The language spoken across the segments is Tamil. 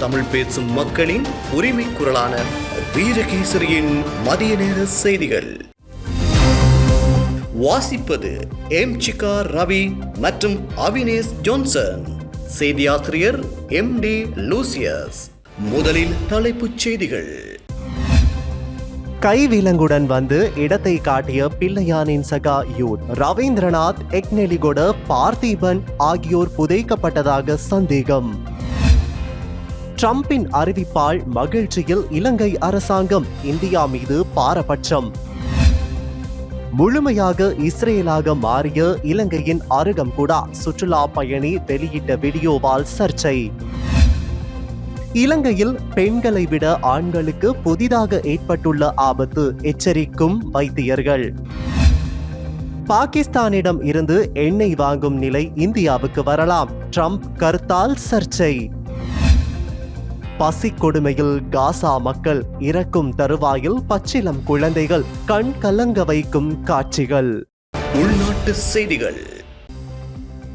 தமிழ் பேசும் மக்களின் உரிமை குரலான வீரகேசரியின் மதிய நேர செய்திகள். வாசிப்பது எம் சிகா ரவி மற்றும் அவினேஷ் ஜோன்சன். செய்தியாசிரியர் எம் டி லூசியஸ். முதலில் தலைப்புச் செய்திகள். கைவிலங்குடன் வந்து இடத்தை காட்டிய பிள்ளையானின் சகா யூத். ரவீந்திரநாத் எக்னெலிகொட பார்த்திபன் ஆகியோர் புதைக்கப்பட்டதாக சந்தேகம். ட்ரம்பின் அறிவிப்பால் மகிழ்ச்சியில் இலங்கை அரசாங்கம் இந்தியா மீது பாரபட்சம். முழுமையாக இஸ்ரேலாக மாறிய இலங்கையின் அருகம்குடா சுற்றுலா பயணி வெளியிட்ட வீடியோவால் சர்ச்சை. இலங்கையில் பெண்களை விட ஆண்களுக்கு புதிதாக ஏற்பட்டுள்ள ஆபத்து எச்சரிக்கும் வைத்தியர்கள். பாகிஸ்தானிடம் இருந்து எண்ணெய் வாங்கும் நிலை இந்தியாவுக்கு வரலாம். ட்ரம்ப் கருத்தால் சர்ச்சை. பசி கொடுமையில் காசா மக்கள் இறக்கும் தருவாயில் பச்சிலம் குழந்தைகள் கண் கலங்க வைக்கும் காட்சிகள். உள்நாட்டு செய்திகள்.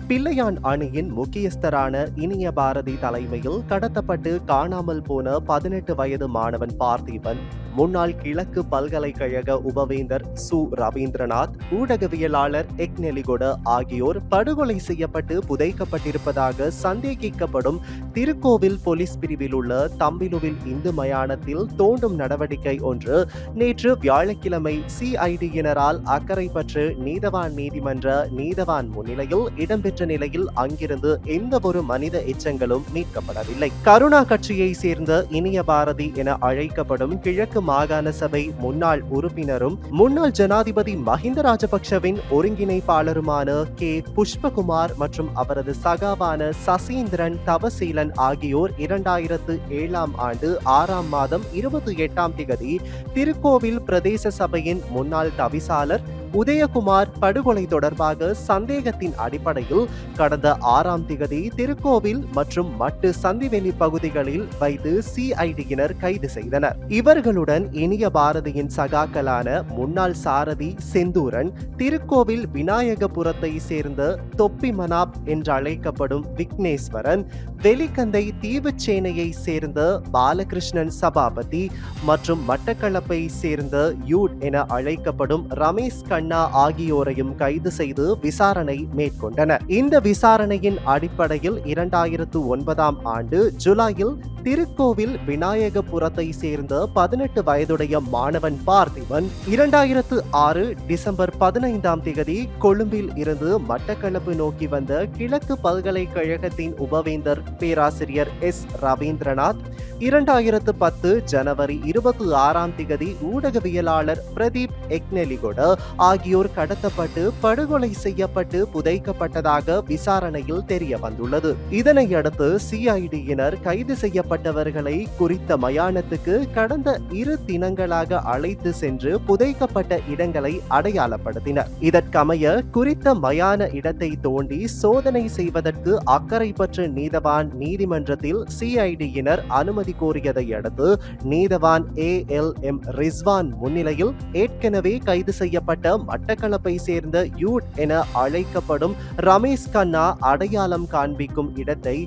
பிள்ளையான் அணியின் முக்கியஸ்தரான இனிய பாரதி தலைமையில் கடத்தப்பட்டு காணாமல் போன பதினெட்டு வயது மாணவன் பார்த்திபன் முன்னாள் கிழக்கு பல்கலைக்கழக உபவேந்தர் சு. ரவீந்திரநாத் ஊடகவியலாளர் எக்னெலிகொட ஆகியோர் படுகொலை செய்யப்பட்டு புதைக்கப்பட்டிருப்பதாக சந்தேகிக்கப்படும் திருக்கோவில் போலீஸ் பிரிவில் உள்ள தம்பிலுவில் இந்து மயானத்தில் தோண்டும் நடவடிக்கை ஒன்று நேற்று வியாழக்கிழமை சிஐடியினரால் அக்கறைப்பற்று நீதவான் நீதிமன்ற நீதவான் முன்னிலையில் இடம்பெற்ற நிலையில் அங்கிருந்து எந்த ஒரு மனித எச்சங்களும் மீட்கப்படவில்லை. கருணா கட்சியை சேர்ந்த இனிய பாரதி என அழைக்கப்படும் கிழக்கு மாகாண சபை முன்னாள் உறுப்பினரும் முன்னாள் ஜனாதிபதி மஹிந்த ராஜபக்சவின் ஒருங்கிணைப்பாளருமான கே. புஷ்பகுமார் மற்றும் அவரது சகாவான சசீந்திரன் தவசீலன் ஆகியோர் இரண்டாயிரத்து ஏழாம் ஆண்டு ஆறாம் மாதம் இருபத்தி எட்டாம் திகதி திருக்கோவில் பிரதேச சபையின் முன்னாள் தவிசாளர் உதயகுமார் படுகொலை தொடர்பாக சந்தேகத்தின் அடிப்படையில் கடந்த ஆறாம் திகதி திருக்கோவில் மற்றும் மட்டு சந்திவெளி பகுதிகளில் வைத்து சிஐடியினர் கைது செய்தனர். இவர்களுடன் இனிய பாரதியின் சகாக்களான முன்னாள் சாரதி செந்தூரன் திருக்கோவில் விநாயகபுரத்தை சேர்ந்த தொப்பி மனாப் என்று அழைக்கப்படும் விக்னேஸ்வரன் வெலிக்கந்தை தீவுச்சேனையை சேர்ந்த பாலகிருஷ்ணன் சபாபதி மற்றும் மட்டக்களப்பை சேர்ந்த யூட் என அழைக்கப்படும் ரமேஷ் அண்ணா ஆகியோரையும் கைது செய்து விசாரணை மேற்கொண்டனர். இந்த விசாரணையின் அடிப்படையில் இரண்டாயிரத்து ஒன்பதாம் ஆண்டு ஜூலையில் திருக்கோவில் விநாயகபுரத்தை சேர்ந்த பதினெட்டு வயதுடைய மாணவன் பார்த்திபன் இரண்டாயிரத்து ஆறு டிசம்பர் பதினைந்தாம் தேதி கொழும்பில் இருந்து மட்டக்களப்பு நோக்கி வந்த கிழக்கு பல்கலைக்கழகத்தின் உபவேந்தர் பேராசிரியர் எஸ். ரவீந்திரநாத் இரண்டாயிரத்து பத்து ஜனவரி இருபத்தி ஆறாம் திகதி ஊடகவியலாளர் பிரதீப் எக்னெலிகொட ஆகியோர் கடத்தப்பட்டு படுகொலை செய்யப்பட்டு புதைக்கப்பட்டதாக விசாரணையில் தெரிய வந்துள்ளது இதனையடுத்து சிஐடியினர் கைது செய்யப்பட்ட செய்யப்பட்டவர்களை குறித்த மயானத்துக்கு கடந்த இரு தினங்களாக அழைத்து சென்று புதைக்கப்பட்ட இடங்களை அடையாளப்படுத்தினர். இதற்கமைய குறித்த மயான இடத்தை தோண்டி சோதனை செய்வதற்கு அக்கறை பற்ற நீதவான் நீதிமன்றத்தில் சிஐடியினர் அனுமதி கோரியதை அடுத்து நீதவான் ஏ எல் எம் ரிஸ்வான் முன்னிலையில் ஏற்கனவே கைது செய்யப்பட்ட மட்டக்களப்பை சேர்ந்த யூட் என அழைக்கப்படும் ரமேஷ் கண்ணா அடையாளம் காண்பிக்கும் இடத்தை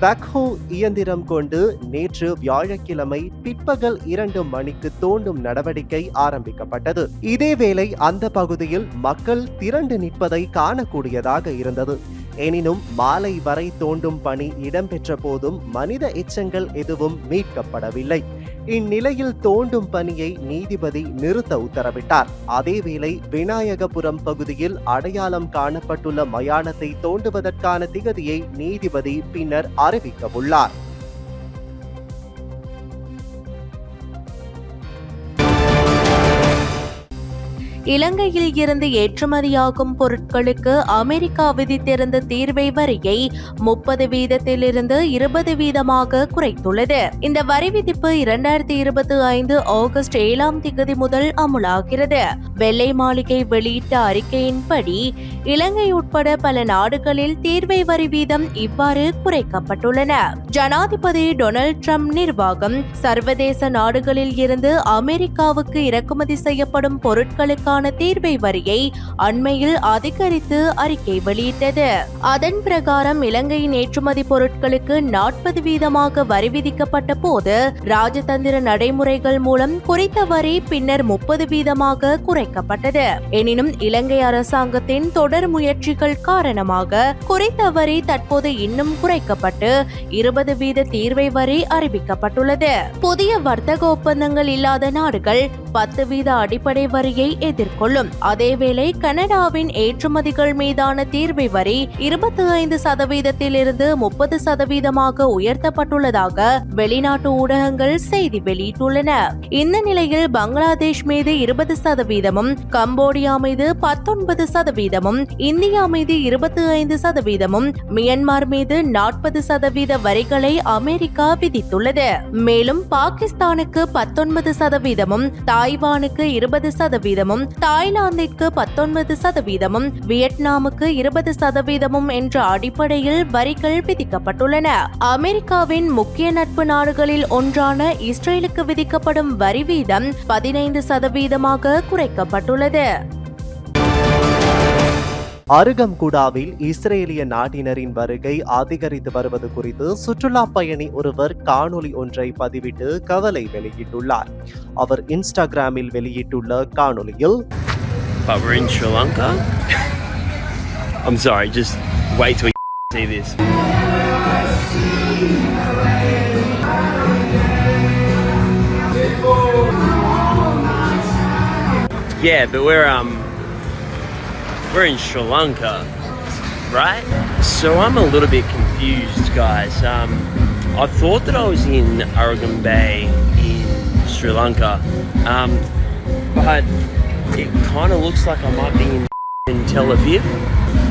பேக்ஹோ இயந்திரம் கொண்டு நேற்று வியாழக்கிழமை பிற்பகல் இரண்டு மணிக்கு தோண்டும் நடவடிக்கை ஆரம்பிக்கப்பட்டது. இதேவேளை அந்த பகுதியில் மக்கள் திரண்டு நிற்பதை காணக்கூடியதாக இருந்தது. எனினும் மாலை வரை தோண்டும் பணி இடம்பெற்ற போதும் மனித எச்சங்கள் எதுவும் மீட்கப்படவில்லை. இந்நிலையில் தோண்டும் பணியை நீதிபதி நிறுத்த உத்தரவிட்டார். அதேவேளை விநாயகபுரம் பகுதியில் அடையாளம் காணப்பட்டுள்ள மயானத்தை தோண்டுவதற்கான திகதியை நீதிபதி பின்னர் அறிவிக்கவுள்ளார். இலங்கையில் இருந்து ஏற்றுமதியாகும் பொருட்களுக்கு அமெரிக்கா விதித்திருந்த தீர்வை வரியை முப்பது வீதத்திலிருந்து இருபது வீதமாக குறைத்துள்ளது. இந்த வரி விதிப்பு இரண்டாயிரத்தி இருபத்தி ஐந்து ஆகஸ்ட் ஏழாம் திகதி முதல் அமுலாகிறது. வெள்ளை மாளிகை வெளியிட்ட அறிக்கையின்படி இலங்கை உட்பட பல நாடுகளில் தீர்வை வரி வீதம் இவ்வாறு குறைக்கப்பட்டுள்ளன. ஜனாதிபதி டொனால்ட் ட்ரம்ப் நிர்வாகம் சர்வதேச நாடுகளில் இருந்து அமெரிக்காவுக்கு இறக்குமதி செய்யப்படும் பொருட்களுக்கான தொடர்பான தீர்வை வரியை அண்மையில் அதிகரித்து அறிக்கை வெளியிட்டது. அதன் பிரகாரம் இலங்கையின் ஏற்றுமதி பொருட்களுக்கு நாற்பது வீதமாக வரி விதிக்கப்பட்ட போது ராஜதந்திர நடைமுறைகள் மூலம் குறித்த வரி பின்னர் முப்பது வீதமாக குறைக்கப்பட்டது. எனினும் இலங்கை அரசாங்கத்தின் தொடர் முயற்சிகள் காரணமாக குறித்த வரி தற்போது இன்னும் குறைக்கப்பட்டு இருபது வீத தீர்வை வரி அறிவிக்கப்பட்டுள்ளது. புதிய வர்த்தக ஒப்பந்தங்கள் இல்லாத நாடுகள் பத்து வீத அடிப்படை வரியை எதிர் எதிர்கொள்ளும். அதேவேளை கனடாவின் ஏற்றுமதிகள் மீதான தீர்வை வரி இருபத்தி ஐந்து சதவீதத்தில் இருந்து முப்பது சதவீதமாக உயர்த்தப்பட்டுள்ளதாக வெளிநாட்டு ஊடகங்கள் செய்தி வெளியிட்டுள்ளன. இந்த நிலையில் பங்களாதேஷ் மீது இருபது சதவீதமும் கம்போடியா மீது பத்தொன்பது சதவீதமும் இந்தியா மீது இருபத்தி ஐந்து சதவீதமும் மியன்மார் மீது நாற்பது சதவீத வரிகளை அமெரிக்கா விதித்துள்ளது. மேலும் பாகிஸ்தானுக்கு பத்தொன்பது சதவீதமும் தாய்வானுக்கு இருபது சதவீதமும் தாய்லாந்திற்கு பத்தொன்பது சதவீதமும் வியட்நாமுக்கு இருபது சதவீதமும் என்ற அடிப்படையில் வரிகள் விதிக்கப்பட்டுள்ளன. அமெரிக்காவின் முக்கிய நட்பு நாடுகளில் ஒன்றான இஸ்ரேலுக்கு விதிக்கப்படும் வரி வீதம் பதினைந்து சதவீதமாக குறைக்கப்பட்டுள்ளது. அருகம்குடாவில் இஸ்ரேலிய நாட்டினரின் வருகை அதிகரித்து வருவது குறித்து சுற்றுலா பயணி ஒருவர் காணொலி ஒன்றை பதிவிட்டு கவலை வெளியிட்டுள்ளார் அவர் இன்ஸ்டாகிராமில் வெளியிட்டுள்ள காணொலியில். I'm sorry, just wait till you see this. Yeah, but we're um we're in Sri Lanka, right? So I'm a little bit confused, guys. Um, I thought that I was in Aragon Bay in Sri Lanka, um, but it kind of looks like I might be in, in Tel Aviv.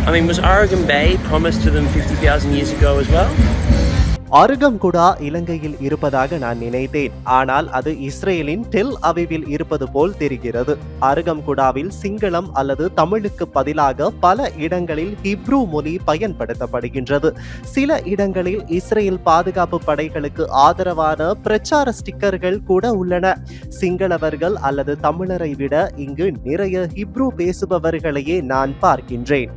I mean, was Aragon Bay promised to them 50,000 years ago as well? Arugam Kuda இலங்கையில் இருப்பதாக நான் நினைத்தேன். ஆனால் அது இஸ்ரேலின் டெல் அவிவில் இருப்பது போல் தெரிகிறது. அருகம்குடாவில் சிங்களம் அல்லது தமிழுக்கு பதிலாக பல இடங்களில் ஹிப்ரூ மொழி பயன்படுத்தப்படுகின்றது. சில இடங்களில் இஸ்ரேல் பாதுகாப்பு படைகளுக்கு ஆதரவான பிரச்சார ஸ்டிக்கர்கள் கூட உள்ளன. சிங்களவர்கள் அல்லது தமிழரை விட இங்கு நிறைய ஹிப்ரூ பேசுபவர்களையே நான் பார்க்கின்றேன்.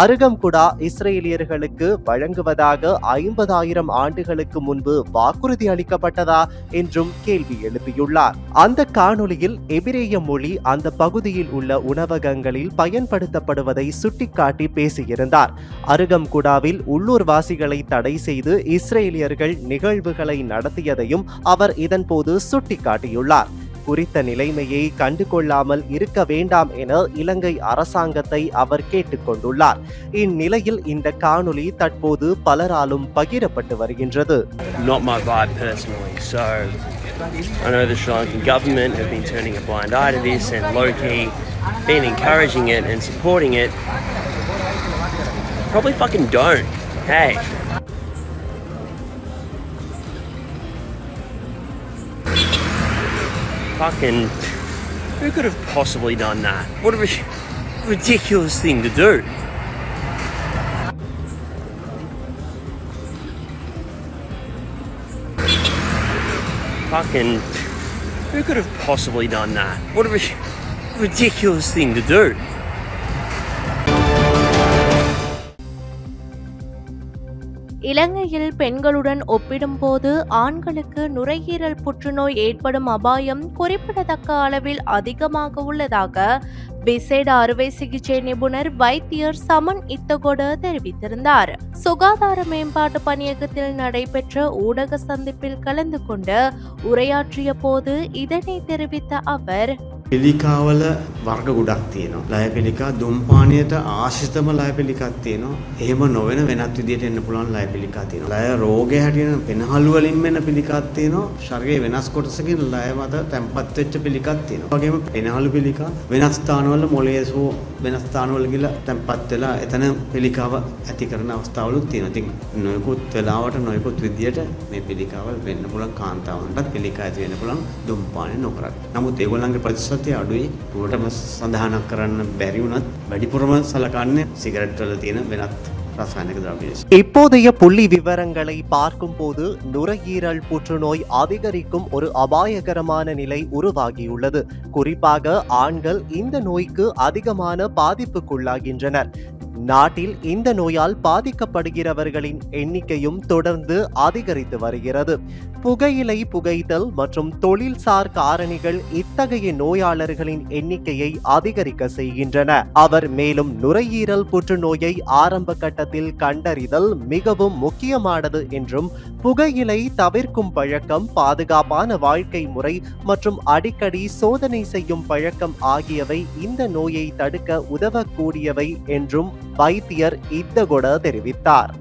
அருகம்குடா இஸ்ரேலியர்களுக்கு வழங்குவதாக ஐம்பதாயிரம் ஆண்டுகளுக்கு முன்பு வாக்குறுதி அளிக்கப்பட்டதா என்றும் கேள்வி எழுப்பியுள்ளார். அந்த காணொளியில் எபிரேய மொழி அந்த பகுதியில் உள்ள உணவகங்களில் பயன்படுத்தப்படுவதை சுட்டிக்காட்டி பேசியிருந்தார். அருகம்குடாவில் உள்ளூர்வாசிகளை தடை செய்து இஸ்ரேலியர்கள் நிகழ்வுகளை நடத்தியதையும் அவர் இதன்போது சுட்டிக்காட்டியுள்ளார். குறித்த நிலைமையை கண்டுகொள்ளாமல் இருக்க வேண்டாம் என இலங்கை அரசாங்கத்தை அவர் கேட்டுக்கொண்டுள்ளார் இந்நிலையில் இந்த காணொலி தற்போது பலராலும் பகிரப்பட்டு வருகின்றது I know the Sri Lankan government have been turning a blind eye to this and low key been encouraging it and supporting it. Probably fucking don't. Hey. Fucking. Who could have possibly done that? What a ridiculous thing to do. Fucking. Who could have possibly done that? What a ridiculous thing to do. இலங்கையில் பெண்களுடன் ஒப்பிடும்போது ஆண்களுக்கு நுரையீரல் புற்றுநோய் ஏற்படும் அபாயம் குறிப்பிடத்தக்க அளவில் அதிகமாக உள்ளதாக விசேட அறுவை சிகிச்சை நிபுணர் வைத்தியர் சமன் இத்தகொட தெரிவித்திருந்தார். சுகாதார மேம்பாட்டு பணியகத்தில் நடைபெற்ற ஊடக சந்திப்பில் கலந்து கொண்டு உரையாற்றிய போது இதனை தெரிவித்த அவர் පිළිකාවල වර්ග ගොඩක් තියෙනවා. ලය පිළිකා දුම්පානයට ආශ්‍රිතම ලය පිළිකක් තියෙනවා. එහෙම නොවන වෙනත් විදිහට එන්න පුළුවන් ලය පිළිකා තියෙනවා. ලය රෝගය හැටියට පෙනහළු වලින් වෙන පිළිකාවක් තියෙනවා. ශරීරයේ වෙනස් කොටසකින් ලය මත තැම්පත් වෙච්ච පිළිකක් තියෙනවා. වගේම පෙනහළු පිළිකා වෙනස් ස්ථානවල මොළයේ සෝ වෙනස් ස්ථානවල ගිහලා තැම්පත් වෙලා එතන පිළිකාව ඇති කරන අවස්ථාවලුත් තියෙනවා. ඉතින් නොයෙකුත් වෙලාවට නොයෙකුත් විදියට මේ පිළිකාවල් වෙන්න පුළුවන් කාන්තාවන්ටත් පිළිකා ඇති වෙන්න පුළුවන් දුම්පානය නොකරත්. නමුත් ඒගොල්ලන්ගේ ප්‍රතිශතය අඩුයි. උවටම සඳහනක් කරන්න බැරි වුණත් වැඩිපුරම සලකන්නේ සිගරට් වල තියෙන වෙනත් ரசாயனிக திரவியம் இப்போதைய புள்ளி விவரங்களை பார்க்கும் போது நுரையீரல் புற்றுநோய் அதிகரிக்கும் ஒரு அபாயகரமான நிலை உருவாகியுள்ளது. குறிப்பாக ஆண்கள் இந்த நோய்க்கு அதிகமான பாதிப்புக்குள்ளாகின்றனர். நாட்டில் இந்த நோயால் பாதிக்கப்படுகிறவர்களின் எண்ணிக்கையும் தொடர்ந்து அதிகரித்து வருகிறது. புகையிலை புகைத்தல் மற்றும் தொழில்சார் காரணிகள் இத்தகைய நோயாளர்களின் எண்ணிக்கையை அதிகரிக்க செய்கின்றன. அவர் மேலும் நுரையீரல் புற்றுநோயை ஆரம்ப கட்டத்தில் கண்டறிதல் மிகவும் முக்கியமானது என்றும் புகையிலை தவிர்க்கும் பழக்கம் பாதுகாப்பான வாழ்க்கை முறை மற்றும் அடிக்கடி சோதனை செய்யும் பழக்கம் ஆகியவை இந்த நோயை தடுக்க உதவக்கூடியவை என்றும் வைத்தியர் இத்தகொட தெரிவித்தார்.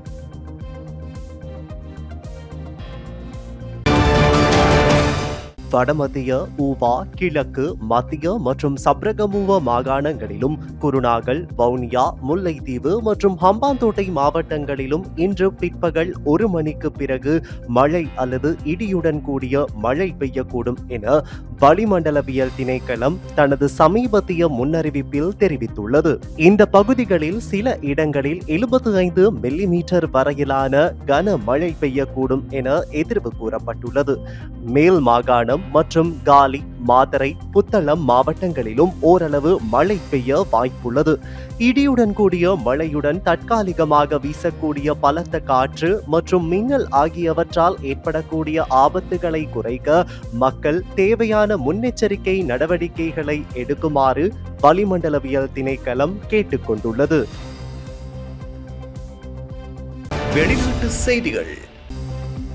வடமத்திய ஊவா கிழக்கு மத்திய மற்றும் சப்ரகமுவ மாகாணங்களிலும் குருநாகல் வவுனியா முல்லைத்தீவு மற்றும் ஹம்பாந்தோட்டை மாவட்டங்களிலும் இன்று பிற்பகல் ஒரு மணிக்கு பிறகு மழை அல்லது இடியுடன் கூடிய மழை பெய்யக்கூடும் என வளிமண்டலவியல் திணைக்களம் தனது சமீபத்திய முன்னறிவிப்பில் தெரிவித்துள்ளது. இந்த பகுதிகளில் சில இடங்களில் எழுபத்தி ஐந்து மில்லிமீட்டர் வரையிலான கனமழை பெய்யக்கூடும் என எதிர்வு கூறப்பட்டுள்ளது. மேல் மாகாணம் மற்றும் காலி மாதரை புத்தளம் மாவட்டங்களிலும் ஓரளவு மழை பெய்ய வாய்ப்புள்ளது. இடியுடன் கூடிய மழையுடன் தற்காலிகமாக வீசக்கூடிய பலத்த காற்று மற்றும் மின்னல் ஆகியவற்றால் ஏற்படக்கூடிய ஆபத்துகளை குறைக்க மக்கள் தேவையான முன்னெச்சரிக்கை நடவடிக்கைகளை எடுக்குமாறு வளிமண்டலவியல் திணைக்களம் கேட்டுக்கொண்டுள்ளது. வெளிநாட்டு செய்திகள்.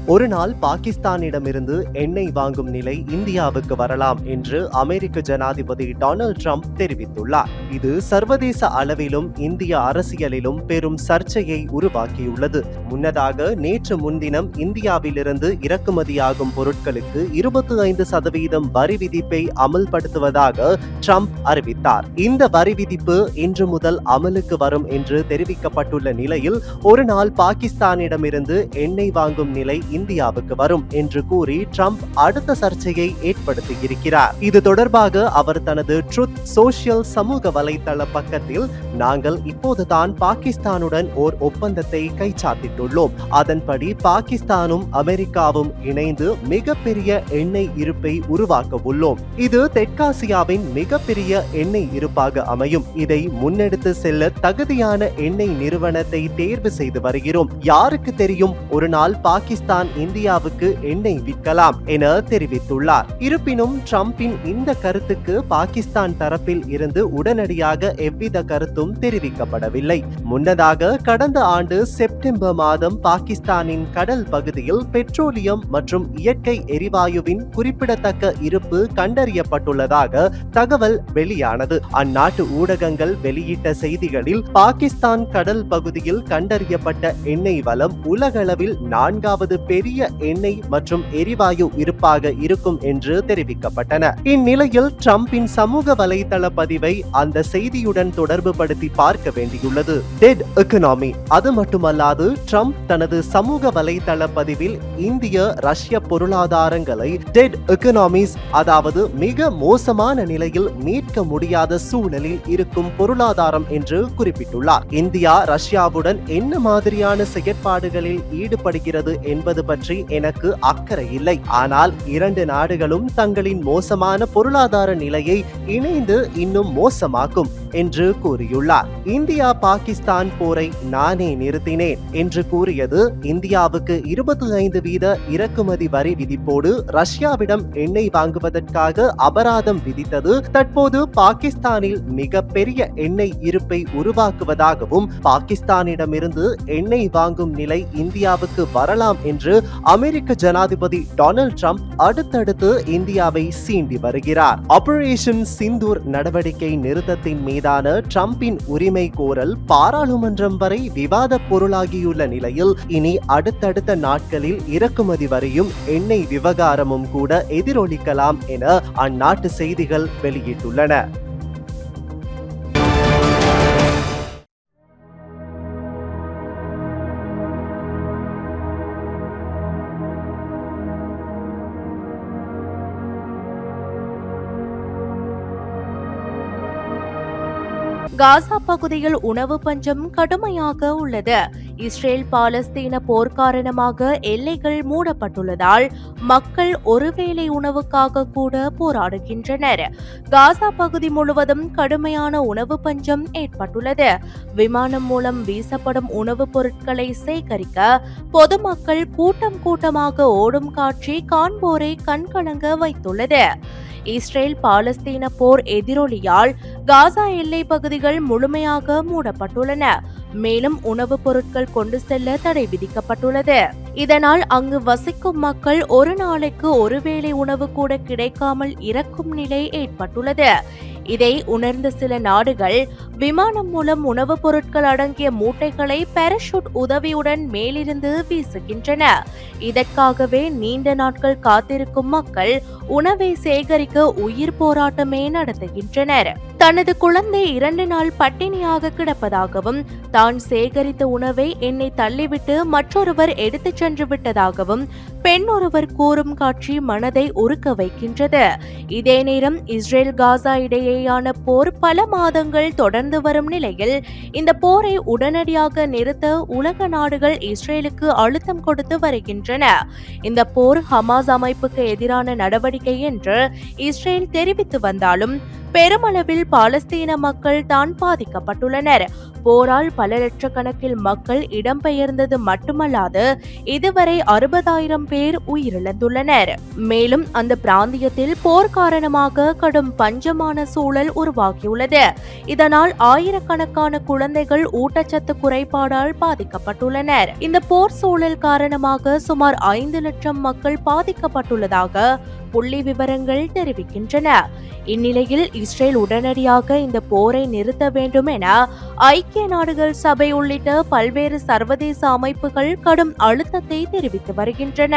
ஒரு நாள் பாகிஸ்தானிடமிருந்து எண்ணெய் வாங்கும் நிலை இந்தியாவுக்கு வரலாம் என்று அமெரிக்க ஜனாதிபதி டொனால்ட் ட்ரம்ப் தெரிவித்துள்ளார். இது சர்வதேச அளவிலும் இந்திய அரசியலிலும் பெரும் சர்ச்சையை உருவாக்கியுள்ளது. முன்னதாக நேற்று முன்தினம் இந்தியாவிலிருந்து இறக்குமதியாகும் பொருட்களுக்கு இருபத்தி ஐந்து சதவீதம் வரி விதிப்பை அமல்படுத்துவதாக ட்ரம்ப் அறிவித்தார். இந்த வரி விதிப்பு இன்று முதல் அமலுக்கு வரும் என்று தெரிவிக்கப்பட்டுள்ள நிலையில் ஒரு நாள் பாகிஸ்தானிடமிருந்து எண்ணெய் வாங்கும் நிலை இந்தியாவுக்கு வரும் என்று கூறி ட்ரம்ப் அடுத்த சர்ச்சையை ஏற்படுத்தியிருக்கிறார். இது தொடர்பாக அவர் தனது ட்ருத் சோசியல் சமூக வலைதள பக்கத்தில் நாங்கள் இப்போதுதான் பாகிஸ்தானுடன் ஓர் ஒப்பந்தத்தை கைச்சாத்திட்டுள்ளோம். அதன்படி பாகிஸ்தானும் அமெரிக்காவும் இணைந்து மிகப்பெரிய எண்ணெய் இருப்பை உருவாக்க உள்ளோம். இது தெற்காசியாவின் மிகப்பெரிய எண்ணெய் இருப்பாக அமையும். இதை முன்னெடுத்து செல்ல தகுதியான எண்ணெய் நிறுவனத்தை தேர்வு செய்து வருகிறோம். யாருக்கு தெரியும்? ஒரு நாள் பாகிஸ்தான் தான் இந்தியாவுக்கு எண்ணெய் விற்கலாம் என தெரிவித்துள்ளார். இருப்பினும் டிரம்பின் இந்த கருத்துக்கு பாகிஸ்தான் தரப்பில் இருந்து உடனடியாக எவ்வித கருத்தும் தெரிவிக்கப்படவில்லை. முன்னதாக கடந்த ஆண்டு செப்டம்பர் மாதம் பாகிஸ்தானின் கடல் பகுதியில் பெட்ரோலியம் மற்றும் இயற்கை எரிவாயுவின் குறிப்பிடத்தக்க இருப்பு கண்டறியப்பட்டுள்ளதாக தகவல் வெளியானது. அந்நாட்டு ஊடகங்கள் வெளியிட்ட செய்திகளில் பாகிஸ்தான் கடல் பகுதியில் கண்டறியப்பட்ட எண்ணெய் வளம் உலகளவில் நான்காவது பெரிய எண்ணெய் மற்றும் எரிவாயு இருப்பாக இருக்கும் என்று தெரிவிக்கப்பட்டன. இந்நிலையில் டிரம்பின் சமூக வலைதள பதிவை அந்த செய்தியுடன் தொடர்பு படுத்தி பார்க்க வேண்டியுள்ளது. டெட் எக்கனாமி அது மட்டுமல்லாது டிரம்ப் தனது சமூக வலைதள பதிவில் இந்திய ரஷ்ய பொருளாதாரங்களை டெட் எக்கனாமிஸ் அதாவது மிக மோசமான நிலையில் மீட்க முடியாத சூழலில் இருக்கும் பொருளாதாரம் என்று குறிப்பிட்டுள்ளார். இந்தியா ரஷ்யாவுடன் என்ன மாதிரியான செயற்பாடுகளில் ஈடுபடுகிறது என்பது பற்றி எனக்கு அக்கறை இல்லை. ஆனால் இரண்டு நாடுகளும் தங்களின் மோசமான பொருளாதார நிலையை இணைந்து இன்னும் மோசமாக்கும் என்று கூறியுள்ளார். இந்தியா பாகிஸ்தான் போரை நானே நிறுத்தினேன் என்று கூறியது இந்தியாவுக்கு இருபத்தி ஐந்து வீத இறக்குமதி வரி விதிப்போடு ரஷ்யாவிடம் எண்ணெய் வாங்குவதற்காக அபராதம் விதித்தது தற்போது பாகிஸ்தானில் மிக பெரிய எண்ணெய் இருப்பை உருவாக்குவதாகவும் பாகிஸ்தானிடமிருந்து எண்ணெய் வாங்கும் நிலை இந்தியாவுக்கு வரலாம் என்று அமெரிக்க ஜனாதிபதி டொனால்ட் ட்ரம்ப் அடுத்தடுத்து இந்தியாவை சீண்டி வருகிறார். ஆபரேஷன் சிந்தூர் நடவடிக்கை நிறுத்தத்தின் மீதான ட்ரம்பின் உரிமை கோரல் பாராளுமன்றம் வரை விவாத பொருளாகியுள்ள நிலையில் இனி அடுத்தடுத்த நாட்களில் இறக்குமதி வரையும் எண்ணெய் விவகாரமும் கூட எதிரொலிக்கலாம் என அந்நாட்டு செய்திகள் வெளியிட்டுள்ளன. காசா பகுதியில் உணவு பஞ்சம் கடுமையாக உள்ளது. இஸ்ரேல் பாலஸ்தீன போர் காரணமாக எல்லைகள் மூடப்பட்டுள்ளதால் மக்கள் ஒருவேளை உணவுக்காக கூட போராடுகின்றனர். காசா பகுதி முழுவதும் கடுமையான உணவு பஞ்சம் ஏற்பட்டுள்ளது. விமானம் மூலம் வீசப்படும் உணவுப் பொருட்களை சேகரிக்க பொதுமக்கள் கூட்டம் கூட்டமாக ஓடும் காட்சி காண்போரை கண்கலங்க வைத்துள்ளது. இஸ்ரேல் பாலஸ்தீன போர் எதிரொலியால் காசா எல்லை பகுதிகள் முழுமையாக மூடப்பட்டுள்ளன. மேலும் உணவுப் பொருட்கள் கொண்டு செல்ல தடை விதிக்கப்பட்டுள்ளது. இதனால் அங்கு வசிக்கும் மக்கள் ஒரு நாளைக்கு ஒருவேளை உணவு கூட கிடைக்காமல் இறக்கும் நிலை ஏற்பட்டுள்ளது. இதை உணர்ந்த சில நாடுகள் விமானம் மூலம் உணவுப் பொருட்கள் அடங்கிய மூட்டைகளை பாராசூட் உதவியுடன் மேலிருந்து வீசுகின்றன. இதற்காகவே நீண்ட நாட்கள் காத்திருக்கும் மக்கள் உணவை சேகரிக்க உயிர் போராட்டமே நடத்துகின்றனர். தனது குழந்தை இரண்டு நாள் பட்டினியாக கிடப்பதாகவும் தான் சேகரித்த உணவை என்னை தள்ளிவிட்டு மற்றொருவர் எடுத்துச் சென்று விட்டதாகவும் பெண் ஒருவர் கூறும் காட்சி மனதை உருக்க வைக்கின்றது. இதே நேரம் இஸ்ரேல் காசா இடையே இடையேயான போர் பல மாதங்கள் தொடர்ந்து வரும் நிலையில் இந்த போரை உடனடியாக நிறுத்த உலக நாடுகள் இஸ்ரேலுக்கு அழுத்தம் கொடுத்து வருகின்றன. இந்த போர் ஹமாஸ் அமைப்புக்கு எதிரான நடவடிக்கை என்று இஸ்ரேல் தெரிவித்து வந்தாலும் பெருமளவில் பாலஸ்தீன மக்கள் தான் பாதிக்கப்பட்டுள்ளனர். போரால் பல லட்சக்கணக்கில் மக்கள் இடம்பெயர்ந்தது மட்டுமல்லாது இதுவரை அறுபதாயிரம் பேர் உயிரிழந்துள்ளனர். மேலும் அந்த பிராந்தியத்தில் போர் காரணமாக கடும் பஞ்சமான சூழல் உருவாகியுள்ளது. இதனால் ஆயிரக்கணக்கான குழந்தைகள் ஊட்டச்சத்து குறைபாடால் பாதிக்கப்பட்டுள்ளனர். இந்த போர் சூழல் காரணமாக சுமார் ஐந்து லட்சம் மக்கள் பாதிக்கப்பட்டுள்ளதாக புள்ளி விவரங்கள் தெரிவிக்கின்றன. இந்நிலையில் இஸ்ரேல் உடனடியாக இந்த போரை நிறுத்த வேண்டும் என ஐக்கிய நாடுகள் சபை உள்ளிட்ட பல்வேறு சர்வதேச அமைப்புகள் கடும் அழுத்தத்தை தெரிவித்து வருகின்றன.